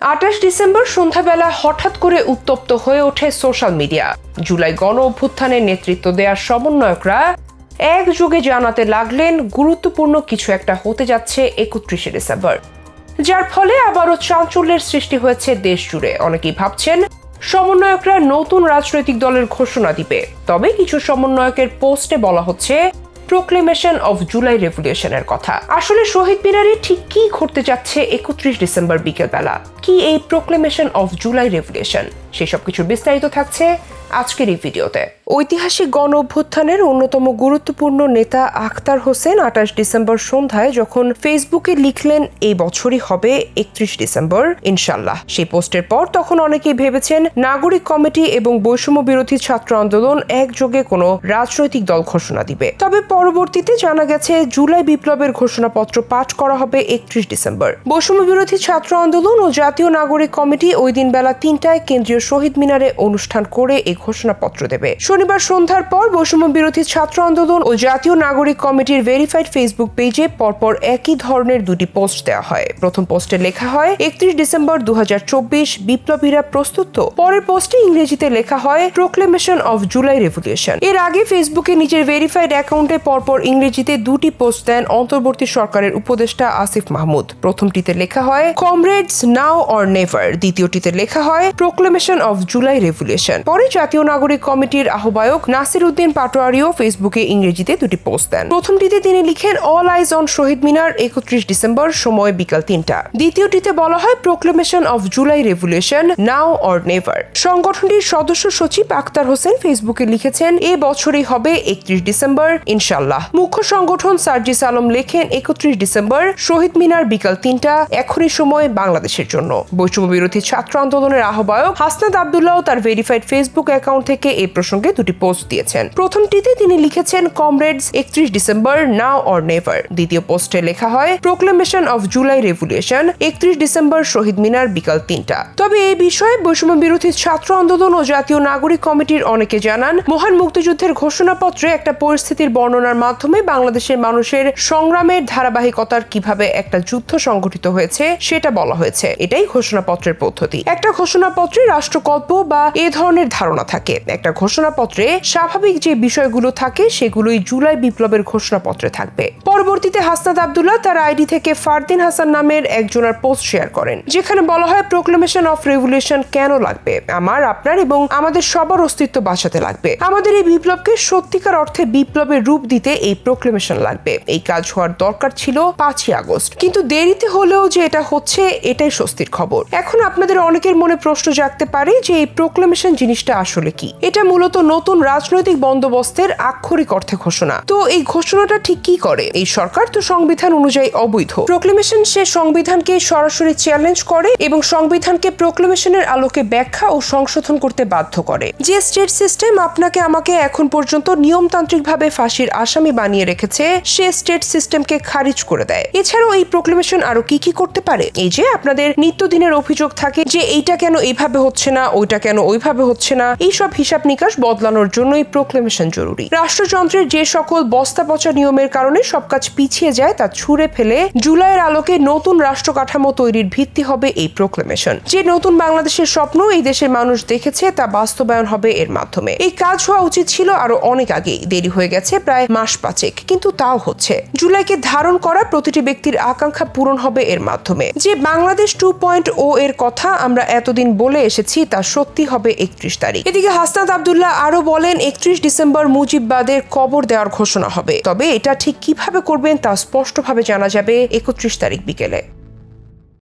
আঠাশ ডিসেম্বর সন্ধ্যাবেলা হঠাৎ করে উত্তপ্ত হয়ে ওঠে সোশ্যাল মিডিয়া। জুলাই গণ অভ্যুত্থানের নেতৃত্ব দেওয়ার সমন্বয়করা একযোগে জানাতে লাগলেন, গুরুত্বপূর্ণ কিছু একটা হতে যাচ্ছে একত্রিশে ডিসেম্বর। যার ফলে আবারও চাঞ্চল্যের সৃষ্টি হয়েছে দেশ জুড়ে অনেকেই ভাবছেন, সমন্বয়করা নতুন রাজনৈতিক দলের ঘোষণা দিবে। তবে কিছু সমন্বয়কের পোস্টে বলা হচ্ছে প্রোক্লেমেশন অফ জুলাই রেভলিউশনের কথা। আসলে শহীদ মিনারে ঠিক কি ঘটতে যাচ্ছে একত্রিশ ডিসেম্বর বিকেলবেলা? কি এই প্রোক্লেমেশন অফ জুলাই রেভলিউশন সেসব কিছুর বিস্তারিত থাকছে আজকের এই ভিডিওতে। ঐতিহাসিক গণ অভ্যুত্থানের অন্যতম গুরুত্বপূর্ণ নেতা আখতার হোসেন আঠাশ ডিসেম্বর সন্ধ্যায় যখন ফেসবুকে লিখলেন, এই বছরই হবে একত্রিশ ডিসেম্বর ইনশাল্লাহ। সেই পোস্টের পর তখন অনেকেই ভেবেছেন, নাগরিক কমিটি এবং বৈষম্য বিরোধী ছাত্র আন্দোলন একযোগে কোনো রাজনৈতিক দল ঘোষণা দিবে তবে পরবর্তীতে জানা গেছে, জুলাই বিপ্লবের ঘোষণাপত্র পাঠ করা হবে একত্রিশ ডিসেম্বর। বৈষম্য বিরোধী ছাত্র আন্দোলন ও জাতীয় নাগরিক কমিটি ওই দিন বেলা তিনটায় কেন্দ্রীয় শহীদ মিনারে অনুষ্ঠান করে এই ঘোষণাপত্র দেবে। শনিবার সন্ধ্যার পর বৈষম্য বিরোধী ছাত্র আন্দোলন ও জাতীয় নাগরিক কমিটির ভেরিফাইড ফেসবুক পেজে পরপর একই ধরনের দুটি পোস্ট দেওয়া হয়। প্রথম পোস্টে লেখা হয়, একত্রিশ ডিসেম্বর দু বিপ্লবীরা প্রস্তুত। পরের পোস্টে ইংরেজিতে লেখা হয় প্রোক্লেমেশন অফ জুলাই রেভলিউশন এর আগে ফেসবুকে নিজের ভেরিফাইড অ্যাকাউন্টে পরপর ইংরেজিতে দুটি পোস্ট দেন অন্তর্বর্তী সরকারের উপদেষ্টা আসিফ মাহমুদ। প্রথমটিতে লেখা হয় কমরেডস নাও অর নেভার দ্বিতীয়টিতে লেখা হয় প্রোক্লেমেশন অফ জুলাই রেভলিউশন পরে জাতীয় নাগরিক কমিটির আহ্বায়ক নাসির উদ্দিন পাটোয়ারিও ফেসবুকে ইংরেজিতে দুটি পোস্ট দেন। প্রথমটিতে তিনি লিখেন অল আইজ অন শহীদ মিনার, একত্রিশ ডিসেম্বর, সময় বিকাল তিনটা। দ্বিতীয়টিতে বলা হয় proclamation of July revolution now or never সংগঠনটির সদস্য সচিব আক্তার হোসেন ফেসবুকে লিখেছেন, এ বছরই হবে একত্রিশ ডিসেম্বর ইনশাল্লাহ মুখ্য সংগঠন সার্জিস আলম লেখেন, একত্রিশ ডিসেম্বর, শহীদ মিনার বিকাল তিনটা, এখনই সময় বাংলাদেশের জন্য। বৈষম্য বিরোধী ছাত্র আন্দোলনের আহ্বায়ক হাসনাদ আবদুল্লাহ তার ভেরিফাইড ফেসবুক অ্যাকাউন্ট থেকে এই প্রসঙ্গে দুটি পোস্ট দিয়েছেন। প্রথমটিতে তিনি লিখেছেন, কমরেডস, একত্রিশ ডিসেম্বর, নাও অর নেভার। দ্বিতীয় পোস্টে লেখা হয়, প্রোক্লেমেশন অফ জুলাই রেভলিউশন, একত্রিশ ডিসেম্বর, শহীদ মিনার, বিকাল তিনটা। তবে এই বিষয়ে বৈষম্য বিরোধী ছাত্র আন্দোলন ও জাতীয় নাগরিক কমিটির অনেকে জানান, মহান মুক্তিযুদ্ধের ঘোষণাপত্রে একটা পরিস্থিতির বর্ণনার মাধ্যমে বাংলাদেশের মানুষের সংগ্রামের ধারাবাহিকতার কীভাবে একটা যুদ্ধ সংঘটিত হয়েছে, সেটা বলা হয়েছে। এটাই ঘোষণাপত্রের পদ্ধতি। একটা ঘোষণাপত্রে রাষ্ট্রকল্প বা এ ধরনের ধারণা থাকে। একটা ঘোষণাপত্রে স্বাভাবিক যে বিষয়গুলো থাকে সেগুলোই জুলাই বিপ্লবের ঘোষণাপত্রে থাকবে। পরবর্তীতে হাসনাদ আবদুল্লাহ তার আইডি থেকে ফারদিন হাসান নামের একজনের পোস্ট শেয়ার করেন। যেখানে বলা হয় প্রোক্লেমেশন অফ রেভলিউশন কেন লাগবে? আমার, আপনার এবং আমাদের সবার অস্তিত্ব বাঁচাতে লাগবে। আমাদের এই বিপ্লবকে সত্যিকার অর্থে বিপ্লবের রূপ দিতে এই প্রোক্লেমেশন লাগবে। এই কাজ হওয়ার দরকার ছিল পাঁচই আগস্ট। কিন্তু দেরিতে হলেও যে এটা হচ্ছে, এটাই স্বস্তির খবর। এখন আপনাদের অনেকের মনে প্রশ্ন জাগতে পারে যে এই প্রোক্লেমেশন জিনিসটা আসলে কি? এটা মূলত নতুন রাজনৈতিক বন্দোবস্তের আক্ষরিক অর্থে ঘোষণা। তো এই ঘোষণাটা ঠিক কি করে? এই সরকার তো সংবিধান অনুযায়ী অবৈধ। প্রোক্লেমেশন সে সংবিধানকে সরাসরি চ্যালেঞ্জ করে এবং সংবিধানকে প্রোক্লেমেশনের আলোকে ব্যাখ্যা ও সংশোধন করতে বাধ্য করে। যে স্টেট সিস্টেম আপনাকে আমাকে এখন পর্যন্ত নিয়মতান্ত্রিকভাবে ফাঁসির আসামি বানিয়ে রেখেছে, সে স্টেট সিস্টেমকে খারিজ করে দেয়। এছাড়াও এই প্রোক্লেমেশন আরও কি কি করতে পারে? এই যে আপনাদের নিত্যদিনের অভিযোগ থাকে যে এইটা কেন এইভাবে হচ্ছে না, ওইটা কেন ওইভাবে হচ্ছে না, এইসব হিসাব নিকাশ বদলানোর জন্যই প্রোক্লেমেশন জরুরি। রাষ্ট্রযন্ত্রের যে সকল বস্তা পচা নিয়মের কারণে সব কাজ পিছিয়ে যায়, তা ছুঁড়ে ফেলে জুলাইয়ের আলোকে নতুন রাষ্ট্র কাঠামো তৈরির ভিত্তি হবে এই প্রোক্লেমেশন যে নতুন বাংলাদেশের স্বপ্ন এই দেশের মানুষ দেখেছে, তা বাস্তবায়ন হবে এর মাধ্যমে। এই কাজ হওয়া উচিত ছিল আরও অনেক আগেই। দেরি হয়ে গেছে প্রায় মাস পাঁচেক, কিন্তু তাও হচ্ছে। জুলাইকে ধারণ করা প্রতিটি ব্যক্তির আকাঙ্ক্ষা পূরণ হবে এর মাধ্যমে। যে বাংলাদেশ টু পয়েন্ট ও এর কথা আমরা এতদিন বলে এসেছি, তা সত্যি হবে একত্রিশ তারিখ। এদিকে হাসনাত আবদুল্লাহ আরও বলেন, একত্রিশ ডিসেম্বর মুজিববাদের কবর দেওয়ার ঘোষণা হবে। তবে এটা ঠিক কীভাবে করবেন তা স্পষ্টভাবে জানা যাবে একত্রিশ তারিখ বিকেলে।